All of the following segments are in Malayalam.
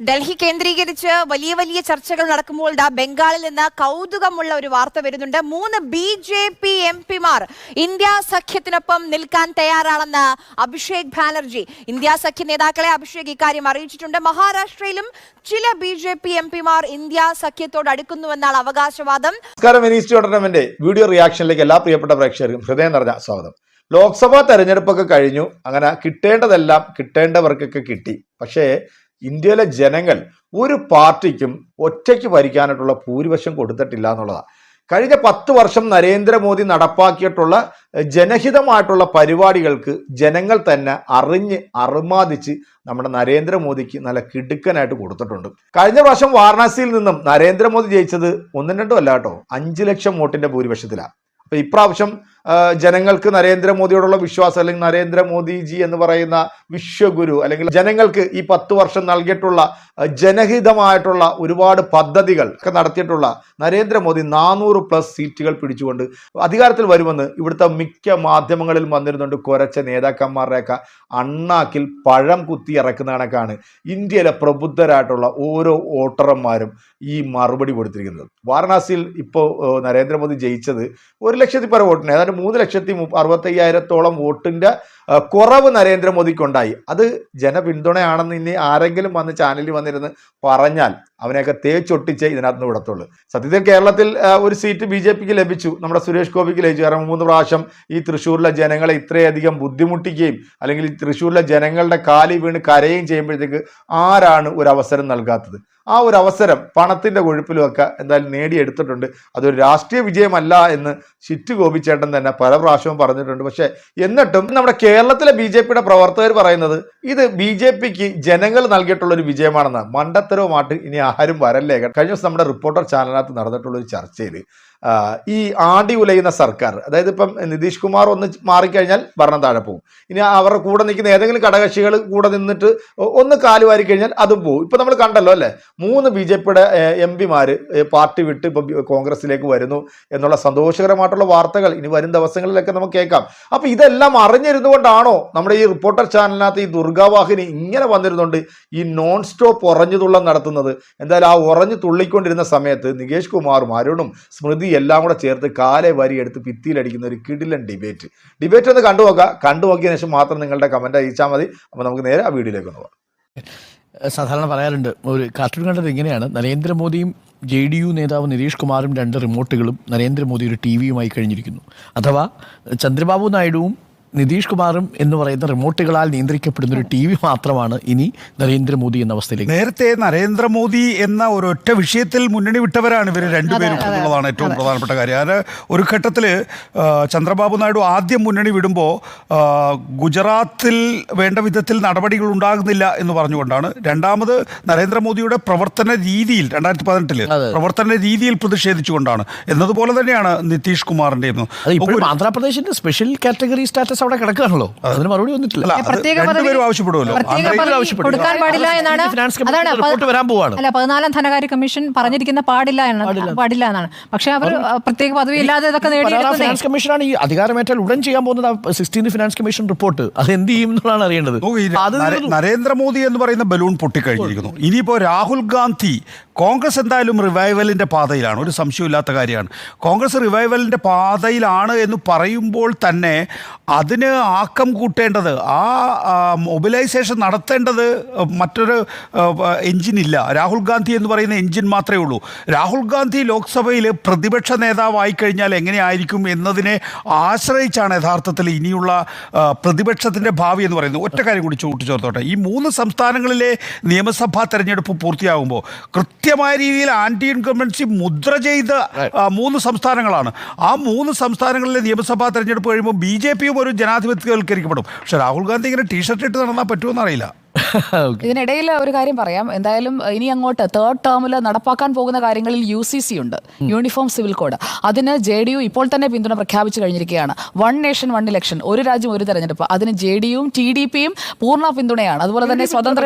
ഡൽഹി കേന്ദ്രീകരിച്ച് വലിയ വലിയ ചർച്ചകൾ നടക്കുമ്പോൾ ദാ ബംഗാളിൽ നിന്ന് കൗതുകമുള്ള ഒരു വാർത്ത വരുന്നുണ്ട്. മൂന്ന് ബി ജെ പി എം പിമാർ ഇന്ത്യ സഖ്യത്തിനൊപ്പം നിൽക്കാൻ തയ്യാറാണെന്ന് അഭിഷേക് ബാനർജി. ഇന്ത്യ സഖ്യ നേതാക്കളെ അഭിഷേക് ഇക്കാര്യം അറിയിച്ചിട്ടുണ്ട്. മഹാരാഷ്ട്രയിലും ചില ബി ജെ പി എം പിമാർ ഇന്ത്യ സഖ്യത്തോട് അടുക്കുന്നുവെന്നാണ് അവകാശവാദം. നമസ്കാരം വീഡിയോ റിയാക്ഷനിലേക്ക് എല്ലാ പ്രിയപ്പെട്ട പ്രേക്ഷകർക്കും ഹൃദയം നിറഞ്ഞ സ്വാഗതം. ലോക്സഭാ തെരഞ്ഞെടുപ്പൊക്കെ കഴിഞ്ഞു. അങ്ങനെ കിട്ടേണ്ടതെല്ലാം കിട്ടേണ്ടവർക്കൊക്കെ കിട്ടി. പക്ഷേ ഇന്ത്യയിലെ ജനങ്ങൾ ഒരു പാർട്ടിക്കും ഒറ്റയ്ക്ക് ഭരിക്കാനായിട്ടുള്ള ഭൂരിപക്ഷം കൊടുത്തിട്ടില്ല എന്നുള്ളതാണ് കഴിഞ്ഞ പത്ത് വർഷം നരേന്ദ്രമോദി നടപ്പാക്കിയിട്ടുള്ള ജനഹിതമായിട്ടുള്ള പരിപാടികൾക്ക് ജനങ്ങൾ തന്നെ അറിഞ്ഞ് അറുമാദിച്ച് നമ്മുടെ നരേന്ദ്രമോദിക്ക് നല്ല കിടുക്കനായിട്ട് കൊടുത്തിട്ടുണ്ട്. കഴിഞ്ഞ പ്രാവശ്യം വാരണാസിയിൽ നിന്നും നരേന്ദ്രമോദി ജയിച്ചത് ഒന്നും രണ്ടും അല്ല കേട്ടോ അഞ്ച് ലക്ഷം വോട്ടിന്റെ ഭൂരിപക്ഷത്തിലാണ് അപ്പൊ ഇപ്രാവശ്യം ജനങ്ങൾക്ക് നരേന്ദ്രമോദിയോടുള്ള വിശ്വാസം അല്ലെങ്കിൽ നരേന്ദ്രമോദിജി എന്ന് പറയുന്ന വിശ്വഗുരു അല്ലെങ്കിൽ ജനങ്ങൾക്ക് ഈ പത്ത് വർഷം നൽകിയിട്ടുള്ള ജനഹിതമായിട്ടുള്ള ഒരുപാട് പദ്ധതികൾ ഒക്കെ നടത്തിയിട്ടുള്ള നരേന്ദ്രമോദി നാനൂറ് പ്ലസ് സീറ്റുകൾ പിടിച്ചുകൊണ്ട് അധികാരത്തിൽ വരുമെന്ന് ഇവിടുത്തെ മിക്ക മാധ്യമങ്ങളിൽ വന്നിരുന്നുണ്ട്. കുറച്ച് നേതാക്കന്മാരുടെയൊക്കെ അണ്ണാക്കിൽ പഴം കുത്തി ഇറക്കുന്ന കണക്കാണ് ഇന്ത്യയിലെ പ്രബുദ്ധരായിട്ടുള്ള ഓരോ വോട്ടർമാരും ഈ മറുപടി കൊടുത്തിരിക്കുന്നത്. വാരണാസിയിൽ ഇപ്പോൾ നരേന്ദ്രമോദി ജയിച്ചത് ഒരു ലക്ഷത്തി പേരെ വോട്ടിന് ഏതാണ്ട് മൂന്ന് ലക്ഷത്തി അറുപത്തയ്യായിരത്തോളം വോട്ടിന്റെ കുറവ് കുറവ് നരേന്ദ്രമോദിക്കുണ്ടായി. അത് ജനപിന്തുണയാണെന്ന് ഇനി ആരെങ്കിലും വന്ന് ചാനലിൽ വന്നിരുന്ന് പറഞ്ഞാൽ അവനെയൊക്കെ തേച്ചൊട്ടിച്ചേ ഇതിനകത്ത് വിടത്തുള്ളൂ. സത്യത്തിൽ കേരളത്തിൽ ഒരു സീറ്റ് ബി ജെ പിക്ക് ലഭിച്ചു. നമ്മുടെ സുരേഷ് ഗോപിക്ക് ലഭിച്ചു. കാരണം മൂന്ന് പ്രാവശ്യം ഈ തൃശ്ശൂരിലെ ജനങ്ങളെ ഇത്രയധികം ബുദ്ധിമുട്ടിക്കുകയും അല്ലെങ്കിൽ തൃശ്ശൂരിലെ ജനങ്ങളുടെ കാലി വീണ് കരയുകയും ചെയ്യുമ്പോഴത്തേക്ക് ആരാണ് ഒരു അവസരം നൽകാത്തത്? ആ ഒരു അവസരം പണത്തിന്റെ കൊഴുപ്പിലുമൊക്കെ എന്തായാലും നേടിയെടുത്തിട്ടുണ്ട്. അതൊരു രാഷ്ട്രീയ വിജയമല്ല എന്ന് ചിറ്റ് ഗോപിച്ചേട്ടൻ തന്നെ പല പ്രാവശ്യവും പറഞ്ഞിട്ടുണ്ട്. പക്ഷേ എന്നിട്ടും നമ്മുടെ കേരളത്തിലെ ബി ജെ പിയുടെ പ്രവർത്തകർ പറയുന്നത് ഇത് ബി ജെ പിക്ക് ജനങ്ങൾ നൽകിയിട്ടുള്ള ഒരു വിജയമാണെന്ന് മണ്ടത്തരവുമായിട്ട് ഇനി ആരും വരല്ലേ? കഴിഞ്ഞ ദിവസം നമ്മുടെ റിപ്പോർട്ടർ ചാനലിനകത്ത് നടന്നിട്ടുള്ള ഒരു ചർച്ചയിൽ ഈ ആടി ഉലയുന്ന സർക്കാർ അതായത് ഇപ്പം നിതീഷ് കുമാർ ഒന്ന് മാറിക്കഴിഞ്ഞാൽ ഭരണം താഴെ പോകും. ഇനി അവരുടെ കൂടെ നിൽക്കുന്ന ഏതെങ്കിലും ഘടകകക്ഷികൾ കൂടെ നിന്നിട്ട് ഒന്ന് കാലുവാരി കഴിഞ്ഞാൽ അതും പോകും. ഇപ്പം നമ്മൾ കണ്ടല്ലോ അല്ലേ? മൂന്ന് ബി ജെ പിയുടെ എം പിമാര് പാർട്ടി വിട്ട് ഇപ്പം കോൺഗ്രസിലേക്ക് വരുന്നു എന്നുള്ള സന്തോഷകരമായിട്ടുള്ള വാർത്തകൾ ഇനി വരും ദിവസങ്ങളിലൊക്കെ നമുക്ക് കേൾക്കാം. അപ്പം ഇതെല്ലാം അറിഞ്ഞിരുന്നു കൊണ്ടാണോ നമ്മുടെ ഈ റിപ്പോർട്ടർ ചാനലിനകത്ത് ഈ ദുർഗാവാഹിനി ഇങ്ങനെ വന്നിരുന്നുണ്ട് ഈ നോൺ സ്റ്റോപ്പ് ഉറഞ്ഞു തുള്ളം നടത്തുന്നത്? എന്തായാലും ആ ഉറഞ്ഞു തുള്ളിക്കൊണ്ടിരുന്ന സമയത്ത് നികേഷ് കുമാറും അരുണും സ്മൃതി എല്ലാം കൂടെ ചേർത്ത് കാലെ വരി എടുത്ത് ഭിത്തിയിലടിക്കുന്ന ഒരു കിടിലൻ ഡിബേറ്റ് ഡിബേറ്റ് ഒന്ന് കണ്ടു നോക്കുക. കണ്ടു നോക്കിയതിനു ശേഷം മാത്രം നിങ്ങളുടെ കമന്റ് അയച്ചാൽ മതി. അപ്പോൾ നമുക്ക് നേരെ ആ വീഡിയോയിലേക്ക് ഒന്ന് പോകാം. സാധാരണ പറയാറുണ്ട് ഒരു കാർട്ടൂൺ കണ്ടത് ഇങ്ങനെയാണ്. നരേന്ദ്രമോദിയും ജെ ഡി യു നേതാവ് നിതീഷ് കുമാറും രണ്ട് റിമോട്ടുകളും നരേന്ദ്രമോദി ഒരു ടി വിയുമായി കഴിഞ്ഞിരിക്കുന്നു. അഥവാ ചന്ദ്രബാബു നായിഡുവും നിതീഷ് കുമാറും എന്ന് പറയുന്ന റിമോട്ടുകളാൽ നിയന്ത്രിക്കപ്പെടുന്ന ഒരു ടി വി മാത്രമാണ് ഇനി നരേന്ദ്രമോദി എന്ന അവസ്ഥയിലേക്ക്. നേരത്തെ നരേന്ദ്രമോദി എന്ന ഒരൊറ്റ വിഷയത്തിൽ മുന്നണി വിട്ടവരാണ് ഇവർ രണ്ടുപേരും എന്നുള്ളതാണ് ഏറ്റവും പ്രധാനപ്പെട്ട കാര്യം. അത് ഒരു ഘട്ടത്തിൽ ചന്ദ്രബാബു നായിഡു ആദ്യം മുന്നണി വിടുമ്പോൾ ഗുജറാത്തിൽ വേണ്ട വിധത്തിൽ നടപടികൾ ഉണ്ടാകുന്നില്ല എന്ന് പറഞ്ഞുകൊണ്ടാണ്. രണ്ടാമത് നരേന്ദ്രമോദിയുടെ പ്രവർത്തന രീതിയിൽ രണ്ടായിരത്തി പതിനെട്ടിൽ പ്രവർത്തന രീതിയിൽ പ്രതിഷേധിച്ചുകൊണ്ടാണ്. എന്നതുപോലെ തന്നെയാണ് നിതീഷ് കുമാറിന്റെയും അത് ആന്ധ്രാപ്രദേശിന്റെ സ്പെഷ്യൽ കാറ്റഗറി സ്റ്റാറ്റസ് അവിടെ കിടക്കുകയാണല്ലോ. അതിന് മറുപടി വന്നിട്ടില്ല. കൊടുക്കാൻ പാടില്ല എന്നാണ് അതാണ് റിപ്പോർട്ട് വരാൻ പോവാണ്. അല്ല പതിനാലാം ധനകാര്യ കമ്മീഷൻ പറഞ്ഞിരിക്കുന്ന പാടില്ല എന്നാണ്. പാടില്ല. എന്നാണ്. പക്ഷെ അവർ പ്രത്യേക പദവി ഇല്ലാതെ ഇതൊക്കെ ഫിനാൻസ് കമ്മീഷനാണ് ഈ അധികാരമേറ്റാൽ ഉടൻ ചെയ്യാൻ പോകുന്നത് സിക്സ്റ്റീൻ ഫിനാൻസ് കമ്മീഷൻ റിപ്പോർട്ട് അത് എന്ത് ചെയ്യും എന്നുള്ളതാണ് അറിയേണ്ടത്. നരേന്ദ്രമോദി എന്ന് പറയുന്ന ബലൂൺ പൊട്ടിക്കഴിഞ്ഞിരിക്കുന്നു. ഇനിയിപ്പോൾ രാഹുൽ ഗാന്ധി കോൺഗ്രസ് എന്തായാലും റിവൈവലിന്റെ പാതയിലാണ്. ഒരു സംശയമില്ലാത്ത കാര്യമാണ്. കോൺഗ്രസ് റിവൈവലിന്റെ പാതയിലാണ് എന്ന് പറയുമ്പോൾ തന്നെ അതിന് ആക്കം കൂട്ടേണ്ടത് ആ മൊബിലൈസേഷൻ നടത്തേണ്ടത് മറ്റൊരു എഞ്ചിൻ ഇല്ല. രാഹുൽ ഗാന്ധി എന്ന് പറയുന്ന എഞ്ചിൻ മാത്രമേ ഉള്ളൂ. രാഹുൽ ഗാന്ധി ലോക്സഭയിൽ പ്രതിപക്ഷ നേതാവായി കഴിഞ്ഞാൽ എങ്ങനെയായിരിക്കും എന്നതിനെ ആശ്രയിച്ചാണ് യഥാർത്ഥത്തിൽ ഇനിയുള്ള പ്രതിപക്ഷത്തിന്റെ ഭാവി എന്ന് പറയുന്നത്. ഒറ്റ കാര്യം കൂടി ചൂട്ടിച്ചേർത്തോട്ടെ ഈ മൂന്ന് സംസ്ഥാനങ്ങളിലെ നിയമസഭാ തെരഞ്ഞെടുപ്പ് പൂർത്തിയാകുമ്പോൾ കൃത്യമായ രീതിയിൽ ആന്റി ഇൻകംബൻസി മുദ്ര ചെയ്ത മൂന്ന് സംസ്ഥാനങ്ങളാണ്. ആ മൂന്ന് സംസ്ഥാനങ്ങളിലെ നിയമസഭാ തെരഞ്ഞെടുപ്പ് കഴിയുമ്പോൾ ബി ജെ പിയും ഒരു ജനാധിപത്യവൽക്കരിക്കപ്പെടും. പക്ഷേ രാഹുൽ ഗാന്ധി ഇങ്ങനെ ടീഷർട്ട് ഇട്ട് നടന്നാൽ പറ്റുമെന്ന് അറിയില്ല ഇതിനിടയിൽ ഒരു കാര്യം പറയാം. എന്തായാലും ഇനി അങ്ങോട്ട് തേർഡ് ടേമിൽ നടപ്പാക്കാൻ പോകുന്ന കാര്യങ്ങളിൽ യു സി സി ഉണ്ട്. യൂണിഫോം സിവിൽ കോഡ് അതിന് ജെ ഡി യു ഇപ്പോൾ തന്നെ പിന്തുണ പ്രഖ്യാപിച്ചു കഴിഞ്ഞിരിക്കുകയാണ്. വൺ നേഷൻ വൺ ഇലക്ഷൻ ഒരു രാജ്യം ഒരു തെരഞ്ഞെടുപ്പ്. അതിന് J D U T D പിയും പൂർണ പിന്തുണയാണ്. അതുപോലെ തന്നെ സ്വതന്ത്ര?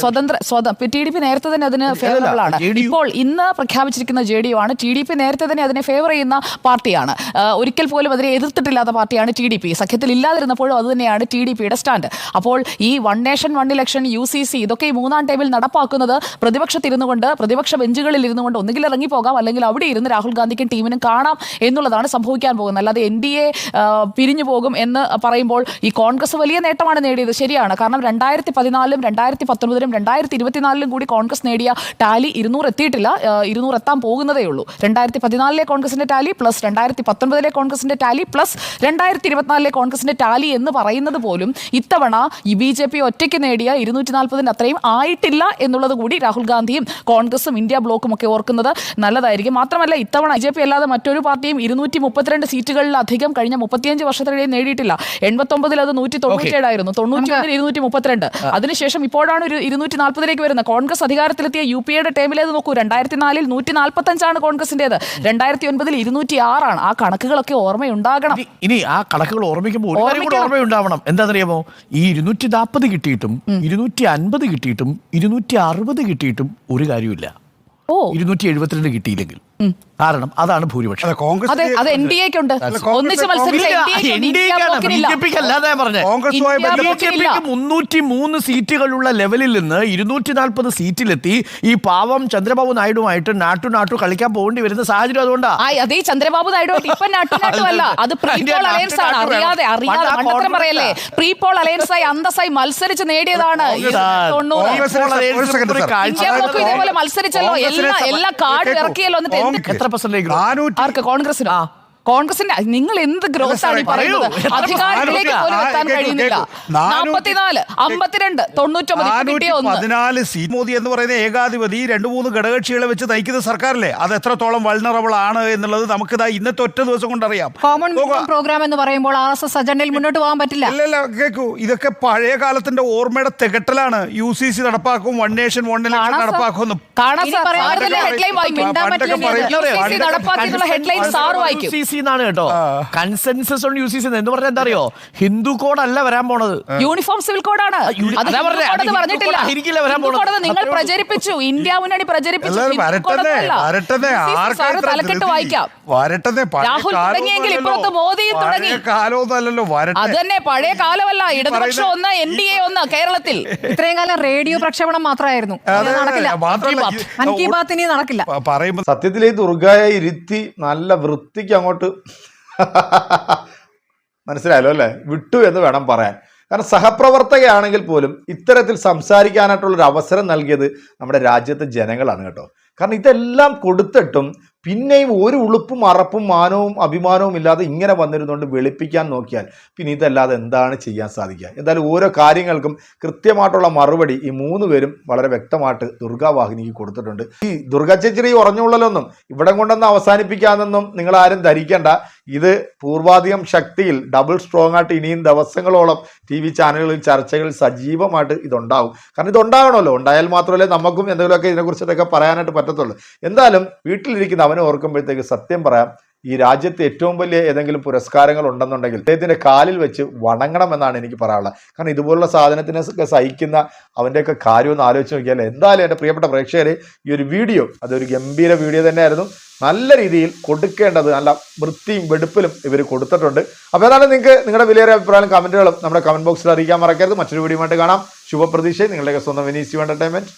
സ്വതന്ത്ര ടി ഡി പി നേരത്തെ തന്നെ അതിന് ഫേവറബിൾ ആണ്. ഇപ്പോൾ ഇന്ന് പ്രഖ്യാപിച്ചിരിക്കുന്ന ജെ ഡി യു ആണ് ടി ഡി പി നേരത്തെ തന്നെ അതിനെ ഫേവർ ചെയ്യുന്ന പാർട്ടിയാണ്. ഒരിക്കൽ പോലും അതിനെ എതിർത്തിട്ടില്ലാത്ത പാർട്ടിയാണ് ടി ഡി പി സഖ്യത്തിൽ ഇല്ലാതിരുന്നപ്പോഴും അത് തന്നെയാണ് ടി ഡി പിയുടെ സ്റ്റാൻഡ് അപ്പോൾ ഈ one nation one election U C C ഇതൊക്കെ ഈ മൂന്നാം ടൈമിൽ നടപ്പാക്കുന്നത് പ്രതിപക്ഷത്തിരുന്നു കൊണ്ട് പ്രതിപക്ഷ ബെഞ്ചുകളിൽ ഇരുന്നു കൊണ്ട് ഒന്നുകിൽ ഇറങ്ങിപ്പോകാം അല്ലെങ്കിൽ അവിടെ ഇരുന്ന് രാഹുൽ ഗാന്ധിക്കും ടീമിനും കാണാം എന്നുള്ളതാണ് സംഭവിക്കാൻ പോകുന്നത്. അല്ലാതെ എൻ ഡി എ പിരിഞ്ഞു പോകും എന്ന് പറയുമ്പോൾ ഈ കോൺഗ്രസ് വലിയ നേട്ടമാണ് നേടിയത്. ശരിയാണ്. കാരണം രണ്ടായിരത്തി പതിനാലിലും രണ്ടായിരത്തി പത്തൊൻപതിലും രണ്ടായിരത്തി ഇരുപത്തിനാലിലും കൂടി കോൺഗ്രസ് നേടിയ ടാലി ഇരുന്നൂറ് എത്തിയിട്ടില്ല. ഇരുന്നൂറ് എത്താൻ പോകുന്നതേ ഉള്ളൂ. രണ്ടായിരത്തി പതിനാലിലെ കോൺഗ്രസിന്റെ ടാലി പ്ലസ് രണ്ടായിരത്തി പത്തൊൻപതിലെ കോൺഗ്രസിന്റെ ടാലി പ്ലസ് രണ്ടായിരത്തി ഇരുപത്തിനാലിലെ കോൺഗ്രസിന്റെ ടാലി എന്ന് പറയുന്നത് പോലും ഇത്തവണ ഈ ബി ജെ പി ഒറ്റയ്ക്ക് നേടിയ ഇരുന്നൂറ്റി നാൽപ്പതിന് അത്രയും ആയിട്ടില്ല എന്നുള്ളത് കൂടി രാഹുൽ ഗാന്ധിയും കോൺഗ്രസും ഇന്ത്യ ബ്ലോക്കും ഒക്കെ ഓർക്കുന്നത് നല്ലതായിരിക്കും. മാത്രമല്ല ഇത്തവണ ബി ജെ പി അല്ലാതെ മറ്റൊരു പാർട്ടിയും ഇരുന്നൂറ്റി മുപ്പത്തിരണ്ട് സീറ്റുകളിലധികം കഴിഞ്ഞ മുപ്പത്തിയഞ്ച് വർഷത്തിനിടയിൽ നേടിയിട്ടില്ല. എൺപത്തൊമ്പതിൽ അത് നൂറ്റി തൊണ്ണൂറ്റിയേഴായിരുന്നു തൊണ്ണൂറ്റി ഒന്നിൽ ഇരുന്നൂറ്റി മുപ്പത്തിരണ്ട് അതിനുശേഷം ഇപ്പോഴാണ് ഒരു ഇരുന്നൂറ്റി നാൽപ്പതിലേക്ക് വരുന്നത്. കോൺഗ്രസ് അധികാരത്തിലെത്തിയ യു പി എയുടെ ടൈമിലേത് നോക്കൂ. രണ്ടായിരത്തി നാലിൽ നൂറ്റി നാൽപ്പത്തഞ്ചാണ് കോൺഗ്രസിന്റേത്. രണ്ടായിരത്തി ഒൻപതിൽ ഇരുന്നൂറ്റി ആറാണ് ആ കണക്കുകളൊക്കെ ഓർമ്മയുണ്ടാകണം. ഇനി- ആ കണക്കുകൾ ഓർമ്മിക്കുമ്പോൾ. ഓർമ്മയുണ്ടാവണം. എന്താണെന്നറിയാമോ? ഈ ഇരുന്നൂറ്റി നാൽപ്പത് കിട്ടിയിട്ടും ഇരുന്നൂറ്റി അൻപത് കിട്ടിയിട്ടും ഇരുന്നൂറ്റി അറുപത് കിട്ടിയിട്ടും ഒരു കാര്യമില്ല ഓ. ഇരുന്നൂറ്റി എഴുപത്തിരണ്ട് കിട്ടിയില്ലെങ്കിൽ കാരണം അതാണ് ഭൂരിപക്ഷം. കോൺഗ്രസ് അതെ എൻ ഡി ഒന്നിച്ച് മത്സരിച്ച എൻ ഡി എക്ക്. അല്ലാതെ മുന്നൂറ്റി മൂന്ന് സീറ്റുകളുള്ള ലെവലിൽ നിന്ന് ഇരുന്നൂറ്റി നാൽപ്പത് സീറ്റിലെത്തി ഈ പാവം ചന്ദ്രബാബു നായിഡുമായിട്ട് നാട്ടു നാട്ടു കളിക്കാൻ പോകേണ്ടി വരുന്ന സാഹചര്യം അതുകൊണ്ടാണ് അതേ ചന്ദ്രബാബു നായിഡു ഇപ്പൊ നാട്ടു നാട്ടു അല്ല അത് പ്രീപോൾ അലയൻസ് ആണ്. അറിയാതെ അറിയാതെ പണ്ട് ആ മണ്ടത്തരം പറയല്ലേ? പ്രീ അലയൻസ് ആയി അന്തസ്സായി മത്സരിച്ച് നേടിയതാണ് ഇതേപോലെ മത്സരിച്ചല്ലോ. എല്ലാ എല്ലാ കാർഡ്. ഇറക്കിയല്ലോ എന്നിട്ട് എന്ത് എത്ര നാനൂറ്റി ആർക്ക്? കോൺഗ്രസിന് കോൺഗ്രസിന്റെ നിങ്ങൾ എന്ത് ഗ്രോത്ത് ആണ് ഈ പറയുന്നത്? അധികാരത്തിലേക്ക് പോലും എത്താൻ കഴിയുന്നില്ല. നാൽപ്പത്തിനാല് അമ്പത്തിരണ്ട് തൊണ്ണൂറ്റൊമ്പത് സീറ്റ് മോദി എന്ന് പറയുന്ന ഏകാധിപതി രണ്ട് മൂന്ന് ഘടകകക്ഷികളെ വെച്ച് നയിക്കുന്ന സർക്കാരല്ലേ? അത് എത്രത്തോളം വൾണറബിൾ ആണ് എന്നുള്ളത് നമുക്ക് ഇതാ ഇന്നത്തെ ഒറ്റ ദിവസം കൊണ്ട് അറിയാം കോമൺ. പ്രോഗ്രാം എന്ന് പറയുമ്പോൾ ആർ എസ് എസ് അജണ്ടയിൽ മുന്നോട്ട് പോകാൻ പറ്റില്ല. അല്ലല്ല കേൾക്കൂ ഇതൊക്കെ പഴയ കാലത്തിന്റെ ഓർമ്മയുടെ തികട്ടലാണ്. യു സി സി നടപ്പാക്കും വൺ നേഷൻ വൺ ഇലക്ഷൻ. നടപ്പാക്കും ഹെഡ്ലൈൻ വായിക്കും. സി സി ഹെഡ്ലൈൻ സാർ വായിക്കും. സി എന്നാണ് കേട്ടോ. Consensus on U C C എന്ന് പറഞ്ഞാൽ എന്താ അറിയോ? ഹിന്ദു കോഡ് അല്ല വരാൻ പോണത്. യൂണിഫോം സിവിൽ കോഡാണ്. പറഞ്ഞിട്ടില്ല. വരാൻ പോണത്. നിങ്ങൾ. പ്രചരിപ്പിച്ചു. ഇന്ത്യ മുന്നണി പ്രചരിപ്പിച്ചു. തലക്കെട്ട് വായിക്കാം. രാഹുൽ തുടങ്ങിയെങ്കിൽ. ഇപ്പുറത്ത് തുടങ്ങി. പഴയ അത് തന്നെ പഴയ കാലമല്ല. ഇടതുപക്ഷം ഒന്ന് എൻ ഡി എ ഒന്ന് കേരളത്തിൽ. ഇത്രയും കാലം റേഡിയോ പ്രക്ഷേപണം മാത്രമായിരുന്നു. നടക്കില്ല. അതെ, മാത്രമല്ല, മൻ കി ബാത്ത്. മൻ ഇനി നടക്കില്ല. പറയുമ്പോ സത്യത്തിൽ ഈ ദുർഗയെ ഇരുത്തി നല്ല വൃത്തിക്ക് അങ്ങോട്ട് മനസ്സിലായല്ലോ അല്ലേ? വിട്ടു എന്ന് വേണം പറയാൻ. കാരണം സഹപ്രവർത്തകയാണെങ്കിൽ പോലും ഇത്തരത്തിൽ സംസാരിക്കാനായിട്ടുള്ളൊരു അവസരം നൽകിയത് നമ്മുടെ രാജ്യത്തെ ജനങ്ങളാണ് കേട്ടോ. കാരണം ഇതെല്ലാം കൊടുത്തിട്ടും പിന്നെയും ഒരു ഉളുപ്പും അറപ്പും മാനവും അഭിമാനവും ഇല്ലാതെ ഇങ്ങനെ വന്നിരുന്നുകൊണ്ട് വെളുപ്പിക്കാൻ നോക്കിയാൽ പിന്നെ ഇതല്ലാതെ എന്താണ് ചെയ്യാൻ സാധിക്കുക? എന്തായാലും ഓരോ കാര്യങ്ങൾക്കും കൃത്യമായിട്ടുള്ള മറുപടി ഈ മൂന്ന് പേരും വളരെ വ്യക്തമായിട്ട് ദുർഗാവാഹിനിക്ക് കൊടുത്തിട്ടുണ്ട്. ഈ ദുർഗാ ചേച്ചിരി ഉറഞ്ഞുള്ളലൊന്നും ഇവിടെ കൊണ്ടൊന്നും അവസാനിപ്പിക്കാമെന്നൊന്നും നിങ്ങൾ ആരും ധരിക്കേണ്ട. ഇത് പൂർവാധികം ശക്തിയിൽ ഡബിൾ സ്ട്രോങ് ആയിട്ട് ഇനിയും ദിവസങ്ങളോളം ടി വി ചാനലുകളിൽ ചർച്ചകൾ സജീവമായിട്ട് ഇതുണ്ടാവും. കാരണം ഇതുണ്ടാകണമല്ലോ. ഉണ്ടായാൽ മാത്രമല്ലേ നമുക്കും എന്തെങ്കിലുമൊക്കെ ഇതിനെക്കുറിച്ചിട്ടൊക്കെ പറയാനായിട്ട് പറ്റത്തുള്ളൂ. എന്തായാലും വീട്ടിലിരിക്കുന്ന അവനെ ഓർക്കുമ്പോഴത്തേക്ക് സത്യം പറയാം. ഈ രാജ്യത്ത് ഏറ്റവും വലിയ ഏതെങ്കിലും പുരസ്കാരങ്ങൾ ഉണ്ടെന്നുണ്ടെങ്കിൽ അദ്ദേഹത്തിന്റെ കാലിൽ വെച്ച് വണങ്ങണമെന്നാണ് എനിക്ക് പറയാനുള്ളത്. കാരണം ഇതുപോലുള്ള സാധനത്തിനൊക്കെ സഹിക്കുന്ന അവന്റെയൊക്കെ കാര്യം ഒന്ന് ആലോചിച്ച് നോക്കിയാൽ എന്തായാലും എന്റെ പ്രിയപ്പെട്ട പ്രേക്ഷകരെ ഈ ഒരു വീഡിയോ അതൊരു ഗംഭീര വീഡിയോ തന്നെയായിരുന്നു. നല്ല രീതിയിൽ കൊടുക്കേണ്ടത് നല്ല വൃത്തിയും വെടുപ്പിലും ഇവർ കൊടുത്തിട്ടുണ്ട്. അപ്പോൾ ഏതായാലും നിങ്ങൾക്ക് നിങ്ങളുടെ വിലയേറിയ അഭിപ്രായം കമന്റുകളും നമ്മുടെ കമന്റ് ബോക്സിൽ അറിയിക്കാൻ മറക്കരുത്. മറ്റൊരു വീഡിയോ ആയിട്ട് കാണാം. ശുഭപ്രതീക്ഷ. നിങ്ങളുടെയൊക്കെ സ്വന്തം വിനീസ് എന്റർടൈൻമെന്റ്